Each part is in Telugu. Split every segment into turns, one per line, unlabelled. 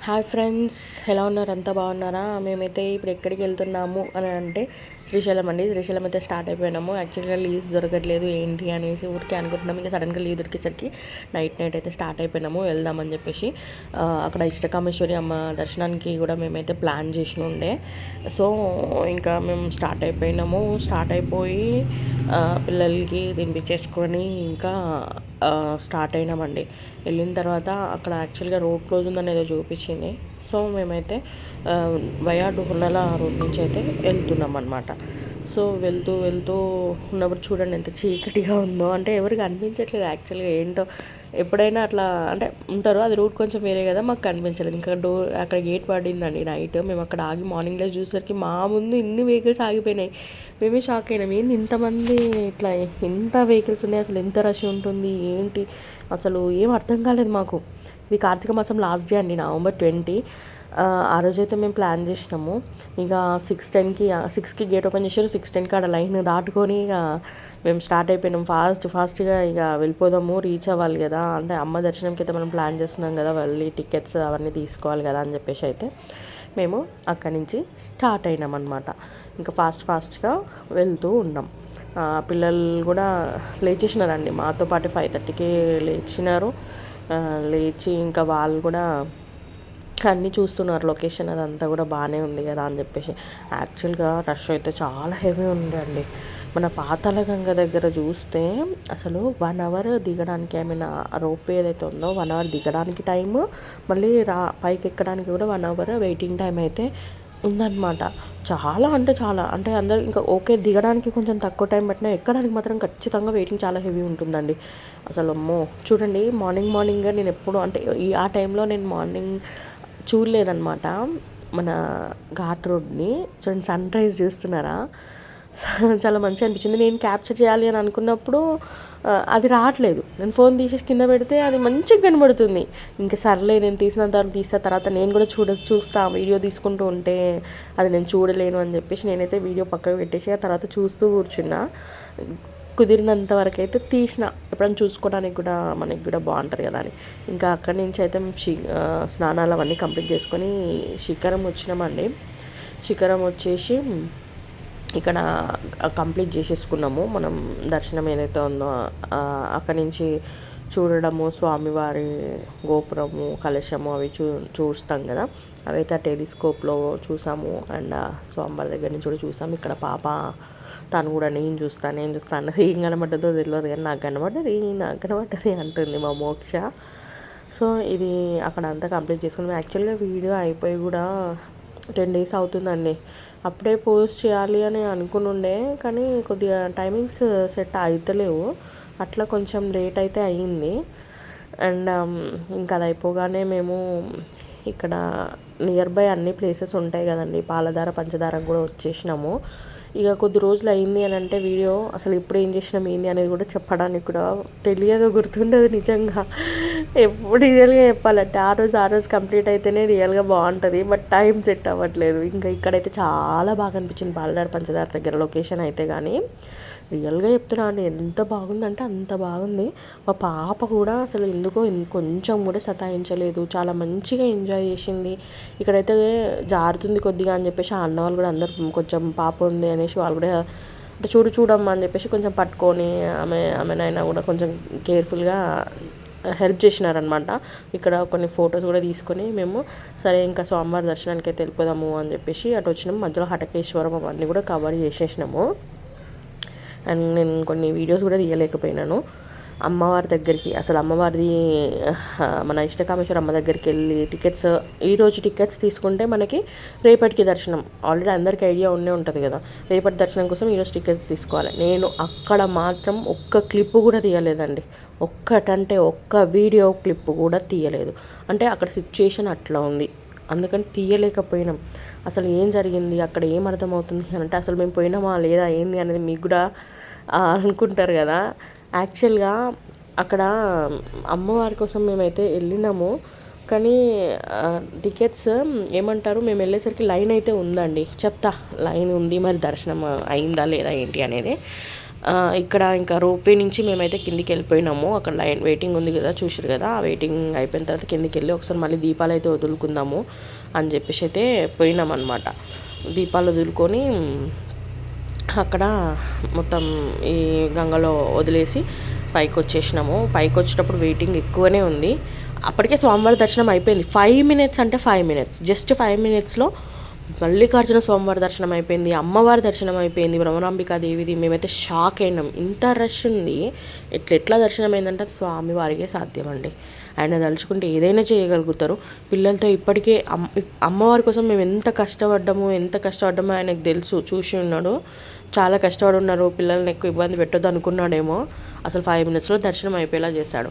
హాయ్ ఫ్రెండ్స్ ఎలా ఉన్నారు? అంతా బాగున్నారా? మేమైతే ఇప్పుడు ఎక్కడికి వెళ్తున్నాము అని అంటే శ్రీశైలం అండి. శ్రీశైలం అయితే స్టార్ట్ అయిపోయినాము. యాక్చువల్గా లీవ్స్ దొరకట్లేదు ఏంటి అనేసి ఊరికే అనుకుంటున్నాం. ఇంకా సడన్గా లీవ్ దొరికేసరికి నైట్ నైట్ అయితే స్టార్ట్ అయిపోయినాము. వెళ్దామని చెప్పేసి అక్కడ ఇష్టకామేశ్వరి అమ్మ దర్శనానికి కూడా మేమైతే ప్లాన్ చేసి ఉండే. సో ఇంకా మేము స్టార్ట్ అయిపోయినాము. స్టార్ట్ అయిపోయి పిల్లలకి తినిపించేసుకొని ఇంకా స్టార్ట్ అయినామండి. వెళ్ళిన తర్వాత అక్కడ యాక్చువల్గా రోడ్ క్లోజ్ ఉందని ఏదో చూపించింది. సో మేమైతే ఆ, వయా డుహున్నల రోడ్ నుంచి అయితే వెళ్తున్నాం అనమాట సో వెళ్తూ వెళ్తూ ఉన్నప్పుడు చూడండి ఎంత చీకటిగా ఉందో. అంటే ఎవరికి అనిపించట్లేదు యాక్చువల్గా ఏంటో. ఎప్పుడైనా అట్లా అంటే ఉంటారు అది రూట్ కొంచెం వేరే కదా మాకు కనిపించలేదు. ఇంకా డోర్ అక్కడ గేట్ పడిందండి నైట్. మేము అక్కడ ఆగి మార్నింగ్ చూసేసరికి మా ముందు ఇన్ని వెహికల్స్ ఆగిపోయినాయి. మేమే షాక్ అయినాం. ఏంది ఇంతమంది ఇట్లా ఎంత వెహికల్స్ ఉన్నాయి అసలు ఎంత రష్ ఉంటుంది ఏంటి? అసలు ఏం అర్థం కాలేదు మాకు. ఇది కార్తీక మాసం లాస్ట్ డే అండి నవంబర్ ట్వంటీ. ఆ రోజైతే మేము ప్లాన్ చేసినాము. ఇక సిక్స్ టెన్కి సిక్స్కి గేట్ ఓపెన్ చేశారు. సిక్స్ టెన్కి ఆడ లైన్ దాటుకొని ఇక మేము స్టార్ట్ అయిపోయినాం ఫాస్ట్ ఫాస్ట్గా ఇక వెళ్ళిపోదాము రీచ్ అవ్వాలి కదా. అంటే అమ్మ దర్శనంకి అయితే మనం ప్లాన్ చేస్తున్నాం కదా వెళ్ళి టికెట్స్ అవన్నీ తీసుకోవాలి కదా అని చెప్పేసి అయితే మేము అక్కడి నుంచి స్టార్ట్ అయినాం అనమాట ఇంకా ఫాస్ట్ ఫాస్ట్గా వెళ్తూ ఉన్నాం. పిల్లలు కూడా లేచేసినారండి మాతో పాటు ఫైవ్ థర్టీకి లేచినారు. లేచి ఇంకా వాళ్ళు కూడా అన్నీ చూస్తున్నారు. లొకేషన్ అదంతా కూడా బాగానే ఉంది కదా అని చెప్పేసి. యాక్చువల్గా రష్ అయితే చాలా హెవీ ఉంది అండి మన పాతాళ గంగ దగ్గర చూస్తే అసలు వన్ అవర్ దిగడానికి ఐ మీన్ రోప్ ఏదైతే ఉందో వన్ అవర్ దిగడానికి టైం మళ్ళీ రా పైకి ఎక్కడానికి కూడా వన్ అవర్ వెయిటింగ్ టైం అయితే ఉందన్నమాట. చాలా అంటే చాలా అంటే అందరూ ఇంకా ఓకే దిగడానికి కొంచెం తక్కువ టైం పట్టినా ఎక్కడానికి మాత్రం ఖచ్చితంగా వెయిటింగ్ చాలా హెవీ ఉంటుందండి. అసలు అమ్మో చూడండి మార్నింగ్ మార్నింగ్ నేను ఎప్పుడు అంటే ఈ ఆ టైంలో నేను మార్నింగ్ చూడలేదన్నమాట. మన ఘాట్ రోడ్ని చూడండి సన్ రైజ్ చూస్తున్నారా? చాలా మంచిగా అనిపించింది. నేను క్యాప్చర్ చేయాలి అని అనుకున్నప్పుడు అది రావట్లేదు. నేను ఫోన్ తీసేసి కింద పెడితే అది మంచిగా కనబడుతుంది. ఇంకా సర్లే నేను తీసిన దాన్ని తీసిన తర్వాత నేను కూడా చూడ చూస్తా వీడియో తీసుకుంటూ ఉంటే అది నేను చూడలేను అని చెప్పేసి నేనైతే వీడియో పక్కకు పెట్టేసి ఆ తర్వాత చూస్తూ కూర్చున్నా. కుదిరినంత వరకు అయితే తీసిన. ఎప్పుడైనా చూసుకోవడానికి కూడా మనకి కూడా బాగుంటుంది కదా అని. ఇంకా అక్కడి నుంచి అయితే షి శి స్నానాలు అవన్నీ కంప్లీట్ చేసుకొని శిఖరం వచ్చినామండి. శిఖరం వచ్చేసి ఇక్కడ కంప్లీట్ చేసేసుకున్నాము. మనం దర్శనం ఏదైతే ఉందో అక్కడి నుంచి చూడడము స్వామివారి గోపురము కలశము అవి చూ చూస్తాం కదా. అవైతే ఆ టెలిస్కోప్లో చూసాము. అండ్ స్వామివారి దగ్గర నుంచి కూడా చూసాము. ఇక్కడ పాప తను కూడా నేను చూస్తాను నేను చూస్తాను అన్నది ఏం కనబడ్డదో తెలియదు కానీ నాకు కనబడ్డది నాకు కనబడ్డది అంటుంది మా మోక్ష. సో ఇది అక్కడ అంతా కంప్లీట్ చేసుకున్నాము. యాక్చువల్గా వీడియో అయిపోయి కూడా టెన్ డేస్ అవుతుందండి. అప్పుడే పోస్ట్ చేయాలి అని అనుకుని ఉండే కానీ కొద్దిగా టైమింగ్స్ సెట్ అవుతలేవు అట్లా కొంచెం లేట్ అయితే అయ్యింది అండ్ ఇంకా అది అయిపోగానే మేము ఇక్కడ నియర్ బై అన్ని ప్లేసెస్ ఉంటాయి కదండి. పాలధార పంచదార కూడా వచ్చేసినాము. ఇక కొద్ది రోజులు అయింది అని అంటే వీడియో అసలు ఇప్పుడు ఏం చేసినాం ఏంది అనేది కూడా చెప్పడానికి కూడా తెలియదు గుర్తుండదు నిజంగా. ఎప్పుడు రియల్గా చెప్పాలంటే ఆ రోజు ఆ రోజు కంప్లీట్ అయితేనే రియల్గా బాగుంటుంది బట్ టైం సెట్ అవ్వట్లేదు. ఇంకా ఇక్కడైతే చాలా బాగా అనిపించింది పాలదార పంచదార దగ్గర లొకేషన్ అయితే కానీ. రియల్గా చెప్తున్నాను ఎంత బాగుందంటే అంత బాగుంది. మా పాప కూడా అసలు ఎందుకో కొంచెం కూడా సతాయించలేదు. చాలా మంచిగా ఎంజాయ్ చేసింది. ఇక్కడైతే జారుతుంది కొద్దిగా అని చెప్పేసి ఆ అన్న వాళ్ళు కూడా అందరు కొంచెం పాప ఉంది అని అనేసి వాళ్ళు కూడా అంటే చూడు చూడమ్మా అని చెప్పేసి కొంచెం పట్టుకొని ఆమె ఆమెనైనా కూడా కొంచెం కేర్ఫుల్గా హెల్ప్ చేసినారనమాట. ఇక్కడ కొన్ని ఫొటోస్ కూడా తీసుకొని మేము సరే ఇంకా స్వామివారి దర్శనానికి అయితే వెళ్ళిపోదాము అని చెప్పేసి అటు వచ్చినాం మధ్యలో హటకేశ్వరం అవన్నీ కూడా కవర్ చేసేసినాము. అండ్ నేను కొన్ని వీడియోస్ కూడా తీయలేకపోయినాను. అమ్మవారి దగ్గరికి అసలు అమ్మవారిది మన ఇష్టకామేశ్వర అమ్మ దగ్గరికి వెళ్ళి టికెట్స్ ఈరోజు టికెట్స్ తీసుకుంటే మనకి రేపటికి దర్శనం. ఆల్రెడీ అందరికీ ఐడియా ఉండే ఉంటుంది కదా. రేపటి దర్శనం కోసం ఈరోజు టికెట్స్ తీసుకోవాలి. నేను అక్కడ మాత్రం ఒక్క క్లిప్పు కూడా తీయలేదండి. ఒక్కటంటే ఒక్క వీడియో క్లిప్ కూడా తీయలేదు. అంటే అక్కడ సిచ్యుయేషన్ అట్లా ఉంది. అందుకని తీయలేకపోయినాం. అసలు ఏం జరిగింది? అక్కడ ఏం అర్థమవుతుంది? అని అంటే అసలు మేము పోయినామా లేదా? ఏంది అనేది మీకు కూడా అనుకుంటారు కదా. యాక్చువల్గా అక్కడ అమ్మవారి కోసం మేమైతే వెళ్ళినాము. కానీ టికెట్స్ ఏమంటారు మేము వెళ్ళేసరికి లైన్ అయితే ఉందండి. చెప్తా లైన్ ఉంది మరి దర్శనం అయిందా లేదా ఏంటి అనేది. ఇక్కడ ఇంకా రోప్వే నుంచి మేమైతే కిందికి వెళ్ళిపోయినాము. అక్కడ లైన్ వెయిటింగ్ ఉంది కదా చూసారు కదా ఆ వెయిటింగ్ అయిపోయిన తర్వాత కిందికి వెళ్ళి ఒకసారి మళ్ళీ దీపాలు అయితే వదులుకుందాము అని చెప్పేసి అయితే పోయినాం అనమాట దీపాలు వదులుకొని అక్కడ మొత్తం ఈ గంగలో వదిలేసి పైకి వచ్చేసినాము పైకి వచ్చేటప్పుడు వెయిటింగ్ ఎక్కువనే ఉంది. అప్పటికే స్వామివారి దర్శనం అయిపోయింది. ఫైవ్ మినిట్స్ అంటే ఫైవ్ మినిట్స్. జస్ట్ ఫైవ్ మినిట్స్లో మల్లికార్జున స్వామివారి దర్శనం అయిపోయింది. అమ్మవారి దర్శనం అయిపోయింది. భ్రమరాంబికా దేవిది. మేమైతే షాక్ అయినాం. ఇంత రష్ ఉంది. ఎట్లా ఎట్లా దర్శనం అయిందంటే అది స్వామి వారికే సాధ్యం అండి ఆయన తలుచుకుంటే ఏదైనా చేయగలుగుతారు. పిల్లలతో ఇప్పటికే అమ్మ అమ్మవారి కోసం మేము ఎంత కష్టపడ్డాము ఎంత కష్టపడ్డామో ఆయనకు తెలుసు చూసి ఉన్నాడు. చాలా కష్టపడి ఉన్నారు. పిల్లల్ని ఎక్కువ ఇబ్బంది పెట్టొద్దు అనుకున్నాడేమో. అసలు ఫైవ్ మినిట్స్లో దర్శనం అయిపోయేలా చేశాడు.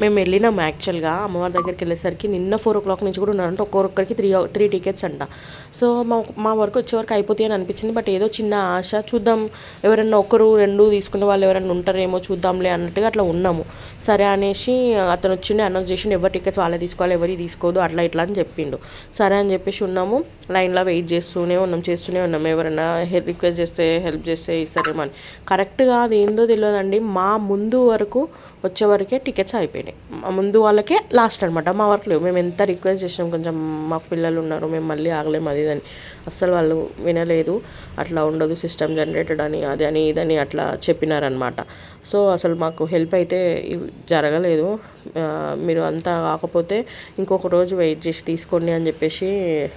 మేము వెళ్ళినాం యాక్చువల్గా అమ్మవారి దగ్గరికి వెళ్ళేసరికి నిన్న ఫోర్ ఓ క్లాక్ నుంచి కూడా ఉన్నారంటే. ఒక్కొక్కరికి త్రీ త్రీ టికెట్స్ అంట. సో మా మా వరకు వచ్చేవరకు అయిపోతాయి అని అనిపించింది. బట్ ఏదో చిన్న ఆశ చూద్దాం ఎవరైనా ఒకరు రెండు తీసుకునే వాళ్ళు ఎవరైనా ఉంటారేమో చూద్దాంలే అన్నట్టుగా అట్లా ఉన్నాము. సరే అనేసి అతను వచ్చిండి అనౌన్స్ చేసి ఎవరి టికెట్స్ వాళ్ళే తీసుకోవాలి ఎవరి తీసుకోదు అట్లా ఇట్లా అని చెప్పిండు. సరే అని చెప్పేసి ఉన్నాము. లైన్లో వెయిట్ చేస్తూనే ఉన్నాం చేస్తూనే ఉన్నాం. ఎవరైనా హెల్ప్ రిక్వెస్ట్ చేస్తే హెల్ప్ చేస్తే ఇస్తారేమో అని. కరెక్ట్గా అది ఏందో తెలియదండి. మా ముందు వరకు వచ్చే వరకే టికెట్స్ అయిపోయినాయి. ముందు వాళ్ళకే లాస్ట్ అనమాట మా వరకు లేవు. మేము ఎంత రిక్వెస్ట్ చేసినాం కొంచెం మా పిల్లలు ఉన్నారు మేము మళ్ళీ ఆగలేము అది ఇదని అస్సలు వాళ్ళు వినలేదు. అట్లా ఉండదు సిస్టమ్ జనరేటెడ్ అని అది అని ఇదని అట్లా చెప్పినారనమాట సో అసలు మాకు హెల్ప్ అయితే జరగలేదు. మీరు అంతా కాకపోతే ఇంకొక రోజు వెయిట్ చేసి తీసుకోండి అని చెప్పేసి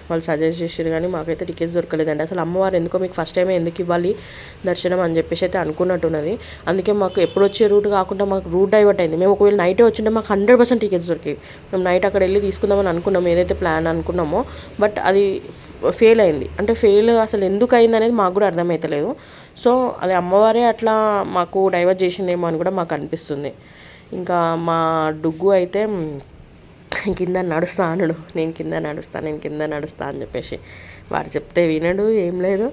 వాళ్ళు సజెస్ట్ చేసారు కానీ మాకైతే టికెట్స్ దొరకలేదండి. అసలు అమ్మవారు ఎందుకో మీకు ఫస్ట్ టైమే ఎందుకు ఇవ్వాలి దర్శనం అని చెప్పేసి అయితే అనుకున్నట్టున్నది అందుకే మాకు ఎప్పుడు వచ్చే రూట్ కాకుండా మాకు రూట్ డైవర్ట్ అయింది. మేము ఒకవేళ నైటే వచ్చింటే మాకు హండ్రెడ్ పర్సెంట్ టికెట్స్ దొరికాయి మేము నైట్ అక్కడ వెళ్ళి తీసుకుందామని అనుకున్నాం ఏదైతే ప్లాన్ అనుకున్నామో. బట్ అది ఫెయిల్ అయింది. అంటే ఫెయిల్ అసలు ఎందుకు అయింది అనేది మాకు కూడా అర్థమవుతలేదు సో అది అమ్మవారే అట్లా మాకు డైవర్ట్ చేసిందేమో అని కూడా మాకు అనిపిస్తుంది. ఇంకా మా డుగ్గు అయితే కింద నడుస్తా అనడు నేను కింద నడుస్తా నేను కింద నడుస్తా అని చెప్పేసి వాడు చెప్తే వినడు ఏం లేదు.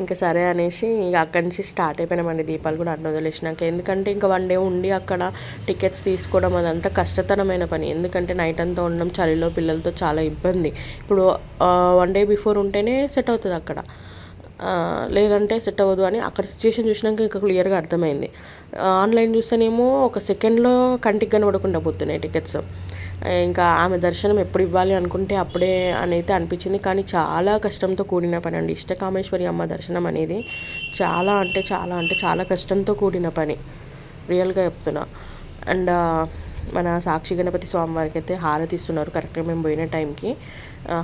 ఇంకా సరే అనేసి ఇక అక్కడి నుంచి స్టార్ట్ అయిపోయినామండి. దీపాలు కూడా అన్న వదిలేసినాక. ఎందుకంటే ఇంకా వన్ డే ఉండి అక్కడ టికెట్స్ తీసుకోవడం అదంతా కష్టతరమైన పని. ఎందుకంటే నైట్ అంతా ఉండడం చలిలో పిల్లలతో చాలా ఇబ్బంది. ఇప్పుడు వన్ డే బిఫోర్ ఉంటేనే సెట్ అవుతుంది అక్కడ. లేదంటే సెట్ అవ్వదు అని అక్కడ సిచ్యుయేషన్ చూసినాక ఇంకా క్లియర్గా అర్థమైంది. ఆన్లైన్ చూస్తేనేమో ఒక సెకండ్లో కంటికి కనబడకుండా పోతున్నాయి టికెట్స్. ఇంకా ఆమె దర్శనం ఎప్పుడు ఇవ్వాలి అనుకుంటే అప్పుడే అని అయితే అనిపించింది. కానీ చాలా కష్టంతో కూడిన పని అండి. ఇష్టకామేశ్వరి అమ్మ దర్శనం అనేది చాలా అంటే చాలా అంటే చాలా కష్టంతో కూడిన పని. రియల్గా చెప్తున్నా. అండ్ మన సాక్షి గణపతి స్వామి వారికి అయితే హారతి ఇస్తున్నారు. కరెక్ట్గా మేము పోయిన టైంకి.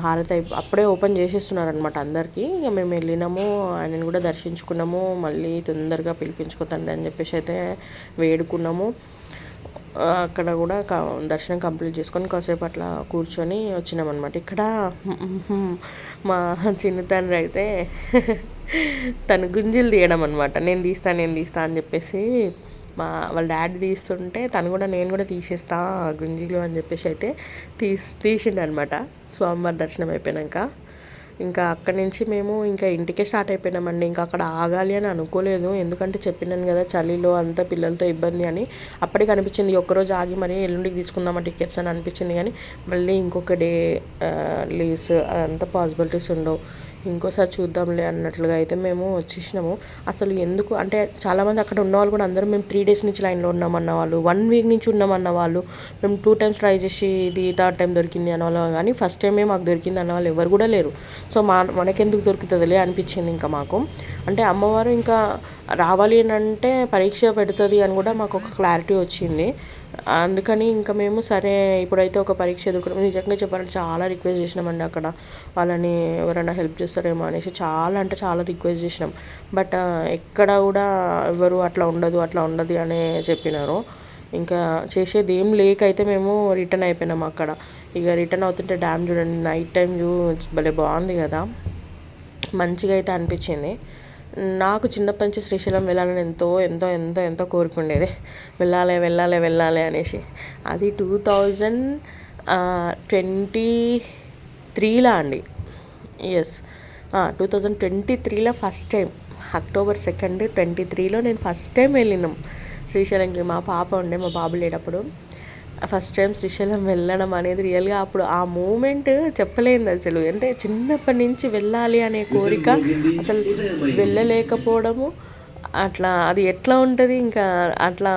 హారతి అప్పుడే ఓపెన్ చేసేస్తున్నారు అనమాట అందరికీ. ఇక మేము వెళ్ళినాము. ఆయనను కూడా దర్శించుకున్నాము. మళ్ళీ తొందరగా పిలిపించుకోతండి అని చెప్పేసి అయితే వేడుకున్నాము. అక్కడ కూడా క- దర్శనం కంప్లీట్ చేసుకొని కాసేపు అట్లా కూర్చొని వచ్చినాం అనమాట ఇక్కడ మా చిన్న తండ్రి అయితే తను గుంజీలు తీయడం అనమాట నేను తీస్తా నేను తీస్తా అని చెప్పేసి మా వాళ్ళ డాడీ తీస్తుంటే తను కూడా నేను కూడా తీసేస్తా గుంజీలు అని చెప్పేసి అయితే తీసి తీసిండనమాట స్వామివారి దర్శనం అయిపోయాక ఇంకా అక్కడి నుంచి మేము ఇంకా ఇంటికే స్టార్ట్ అయిపోయినామండి. ఇంకా అక్కడ ఆగాలి అని అనుకోలేదు. ఎందుకంటే చెప్పినాను కదా చలిలో అంతా పిల్లలతో ఇబ్బంది అని. అప్పటికి అనిపించింది ఒక్కరోజు ఆగి మరి ఎల్లుండికి తీసుకుందామా టికెట్స్ అని అనిపించింది. కానీ మళ్ళీ ఇంకొక డే లీవ్స్ అదంతా పాసిబిలిటీస్ ఉండవు. ఇంకోసారి చూద్దాంలే అన్నట్లుగా అయితే మేము వచ్చేసినాము. అసలు ఎందుకు? అంటే చాలామంది అక్కడ ఉన్న వాళ్ళు కూడా అందరూ మేము త్రీ డేస్ నుంచి లైన్లో ఉన్నామన్న వాళ్ళు వన్ వీక్ నుంచి ఉన్నామన్న వాళ్ళు మేము టూ టైమ్స్ ట్రై చేసి ఇది థర్డ్ టైం దొరికింది అన్న వాళ్ళు కానీ ఫస్ట్ టైమే మాకు దొరికింది అన్న వాళ్ళు ఎవరు కూడా లేరు. సో మా మనకెందుకు దొరుకుతుందిలే అనిపించింది ఇంకా మాకు. అంటే అమ్మవారు ఇంకా రావాలి అని అంటే పరీక్ష పెడుతుంది అని కూడా మాకు ఒక క్లారిటీ వచ్చింది. అందుకని ఇంకా మేము సరే ఇప్పుడైతే ఒక పరీక్ష ఎదుర్కొన్నాం. నిజంగా చెప్పాలంటే చాలా రిక్వెస్ట్ చేసినామండి అక్కడ. వాళ్ళని ఎవరైనా హెల్ప్ చేస్తారేమో అనేసి చాలా అంటే చాలా రిక్వెస్ట్ చేసినాం. బట్ ఎక్కడ కూడా ఎవరు అట్లా ఉండదు అట్లా ఉండదు అనే చెప్పినారు. ఇంకా చేసేది ఏం లేక అయితే మేము రిటర్న్ అయిపోయినాం అక్కడ. ఇక రిటర్న్ అవుతుంటే డ్యామ్ చూడండి నైట్ టైం వ్యూ భలే బాగుంది కదా. మంచిగా అయితే అనిపించింది. నాకు చిన్నప్పటి నుంచి శ్రీశైలం వెళ్ళాలని ఎంతో ఎంతో ఎంతో ఎంతో కోరుకుండేది వెళ్ళాలి వెళ్ళాలి వెళ్ళాలి అనేసి. అది టూ థౌజండ్ ట్వంటీ త్రీలో అండి. ఎస్ టూ థౌజండ్ ట్వంటీ త్రీలో first time. October second twenty త్రీలో నేను ఫస్ట్ టైం వెళ్ళినాం శ్రీశైలంకి. మా పాప ఉండే మా బాబు లేటప్పుడు ఫస్ట్ టైం శ్రీశైలం వెళ్ళడం అనేది రియల్గా అప్పుడు ఆ మూమెంట్ చెప్పలేంది అసలు. అంటే చిన్నప్పటి నుంచి వెళ్ళాలి అనే కోరిక అసలు వెళ్ళలేకపోవడము. అట్లా అది ఎట్లా ఉంటుంది ఇంకా అట్లా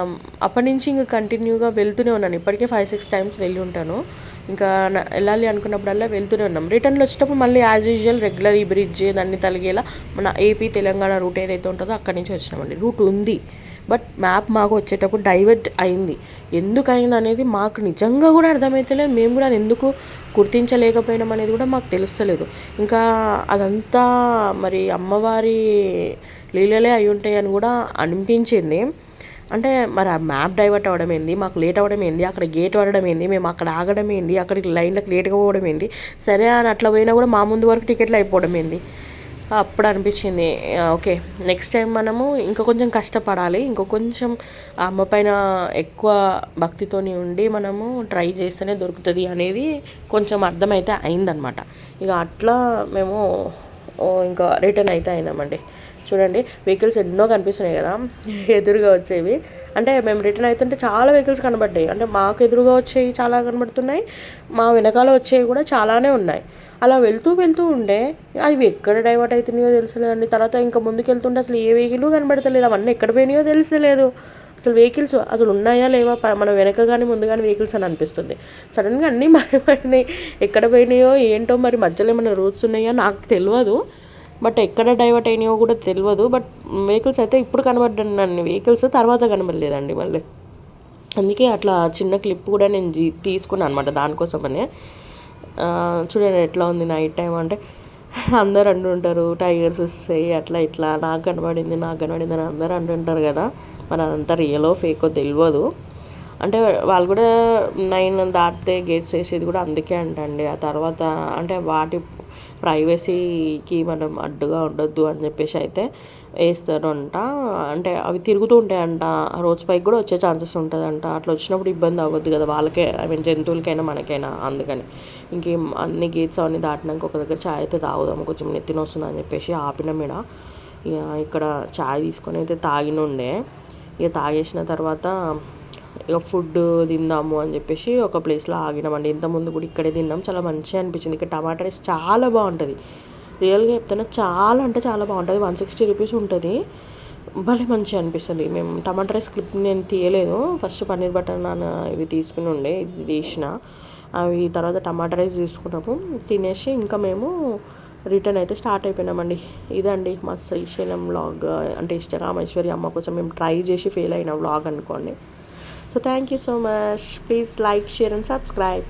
అప్పటి నుంచి ఇంకా కంటిన్యూగా వెళ్తూనే ఉన్నాను. ఇప్పటికే ఫైవ్ సిక్స్ టైమ్స్ వెళ్ళి ఉంటాను. ఇంకా వెళ్ళాలి అనుకున్నప్పుడల్లా వెళ్తూనే ఉన్నాం. రిటర్న్లో వచ్చేటప్పుడు మళ్ళీ యాజ్ యూజువల్ రెగ్యులర్ ఈ బ్రిడ్జ్ దాన్ని తలిగేలా మన ఏపీ తెలంగాణ రూట్ ఏదైతే ఉంటుందో అక్కడి నుంచి వచ్చినామండి. రూట్ ఉంది. బట్ మ్యాప్ మాకు వచ్చేటప్పుడు డైవర్ట్ అయింది. ఎందుకు అయింది అనేది మాకు నిజంగా కూడా అర్థమైతలేదు. మేము కూడా అది ఎందుకు గుర్తించలేకపోయినాం అనేది కూడా మాకు తెలుస్తలేదు. ఇంకా అదంతా మరి అమ్మవారి లీలలే అయి ఉంటాయి అని కూడా అనిపించింది. అంటే మరి ఆ మ్యాప్ డైవర్ట్ అవ్వడం ఏంది? మాకు లేట్ అవ్వడం ఏంది? అక్కడ గేట్ పడడం ఏంది? మేము అక్కడ ఆగడం ఏంది? అక్కడికి లైన్లకు లేట్గా పోవడం ఏంది? సరే అని అట్లా పోయినా కూడా మా ముందు వరకు టికెట్లు అయిపోవడం ఏంది? అప్పుడు అనిపించింది ఓకే. నెక్స్ట్ టైం మనము ఇంకా కొంచెం కష్టపడాలి. ఇంకో కొంచెం ఆ అమ్మ పైన ఎక్కువ భక్తితోని ఉండి మనము ట్రై చేస్తేనే దొరుకుతుంది అనేది కొంచెం అర్థమైతే అయిందనమాట. ఇక అట్లా మేము ఇంకా రిటర్న్ అయితే అయినామండి. చూడండి వెహికల్స్ ఎన్నో కనిపిస్తున్నాయి కదా. ఎదురుగా వచ్చేవి. అంటే మేము రిటర్న్ అవుతుంటే చాలా వెహికల్స్ కనబడ్డాయి. అంటే మాకు ఎదురుగా వచ్చేవి చాలా కనబడుతున్నాయి. మా వెనకాల వచ్చేవి కూడా చాలానే ఉన్నాయి. అలా వెళ్తూ వెళ్తూ ఉండే అవి ఎక్కడ డైవర్ట్ అవుతున్నాయో తెలుసులేదండి. తర్వాత ఇంకా ముందుకు వెళ్తుంటే అసలు ఏ వెహికల్ కనబడతలేదు. అవన్నీ ఎక్కడ పోయినాయో తెలిసలేదు. అసలు వెహికల్స్ అసలు ఉన్నాయా లేవా? మనం మన వెనక కానీ ముందు కానీ వెహికల్స్ అని అనిపిస్తుంది. సడన్గా అన్నీ మాయమైనాయి ఎక్కడ పోయినాయో ఏంటో మరి మధ్యలో ఏమైనా రూట్స్ ఉన్నాయో నాకు తెలియదు. బట్ ఎక్కడ డైవర్ట్ అయినాయో కూడా తెలియదు బట్ వెహికల్స్ అయితే ఇప్పుడు కనబడ్డాను వెహికల్స్ తర్వాత కనబడలేదండి మళ్ళీ. అందుకే అట్లా చిన్న క్లిప్ కూడా నేను జీ తీసుకున్నాను అనమాట దానికోసమనే. చూడండి ఎట్లా ఉంది నైట్ టైం అంటే అందరు అంటుంటారు టైగర్స్ వస్తాయి అట్లా ఇట్లా. నాకు కనబడింది నాకు కనబడింది అని అందరూ అంటుంటారు కదా. మరి అదంతా రియలో ఫేకో తెలియదు అంటే వాళ్ళు కూడా నైన్ దాటితే గేట్స్ వేసేది కూడా అందుకే అంటండి. ఆ తర్వాత అంటే వాటి ప్రైవసీకి మనం అడ్డుగా ఉండొద్దు అని చెప్పేసి అయితే వేస్తారంట. అంటే అవి తిరుగుతూ ఉంటాయంట. రోడ్స్ పైకి కూడా వచ్చే ఛాన్సెస్ ఉంటుందంట. అట్లా వచ్చినప్పుడు ఇబ్బంది అవ్వద్దు కదా. వాళ్ళకే ఐ మీన్ జంతువులకైనా మనకైనా అందుకని. ఇంకేం అన్ని గేట్స్ అవన్నీ దాటినాక ఒక దగ్గర చాయ్ అయితే తాగుదాము. కొంచెం నెత్తిన వస్తుందని చెప్పేసి ఆపినాం మీద ఇక ఇక్కడ చాయ్ తీసుకొని అయితే తాగినుండే. ఇక తాగేసిన తర్వాత ఇక ఫుడ్ తిందాము అని చెప్పేసి ఒక ప్లేస్లో ఆగినామండి. ఇంతకుముందు కూడా ఇక్కడే తిన్నాం. చాలా మంచిగా అనిపించింది. ఇక్కడ టమాటా రైస్ చాలా బాగుంటుంది. రియల్గా చెప్తున్నా చాలా అంటే చాలా బాగుంటుంది. వన్ సిక్స్టీ రూపీస్ ఉంటుంది. భలే మంచిగా అనిపిస్తుంది. మేము టమాటా రైస్ క్లిప్ నేను తీయలేదు. ఫస్ట్ పన్నీర్ బటర్ నాన్ ఇవి తీసుకుని ఉండే ఇది తీసిన. అవి తర్వాత టమాటా రైస్ తీసుకున్నాము. తినేసి ఇంకా మేము రిటర్న్ అయితే స్టార్ట్ అయిపోయినామండి. ఇదండి మా శ్రీశైలం వ్లాగ్ అంటే ఇష్టరామేశ్వరి అమ్మ కోసం మేము ట్రై చేసి ఫెయిల్ అయిన వ్లాగ్ అనుకోండి. So thank you so much. Please like, share and subscribe.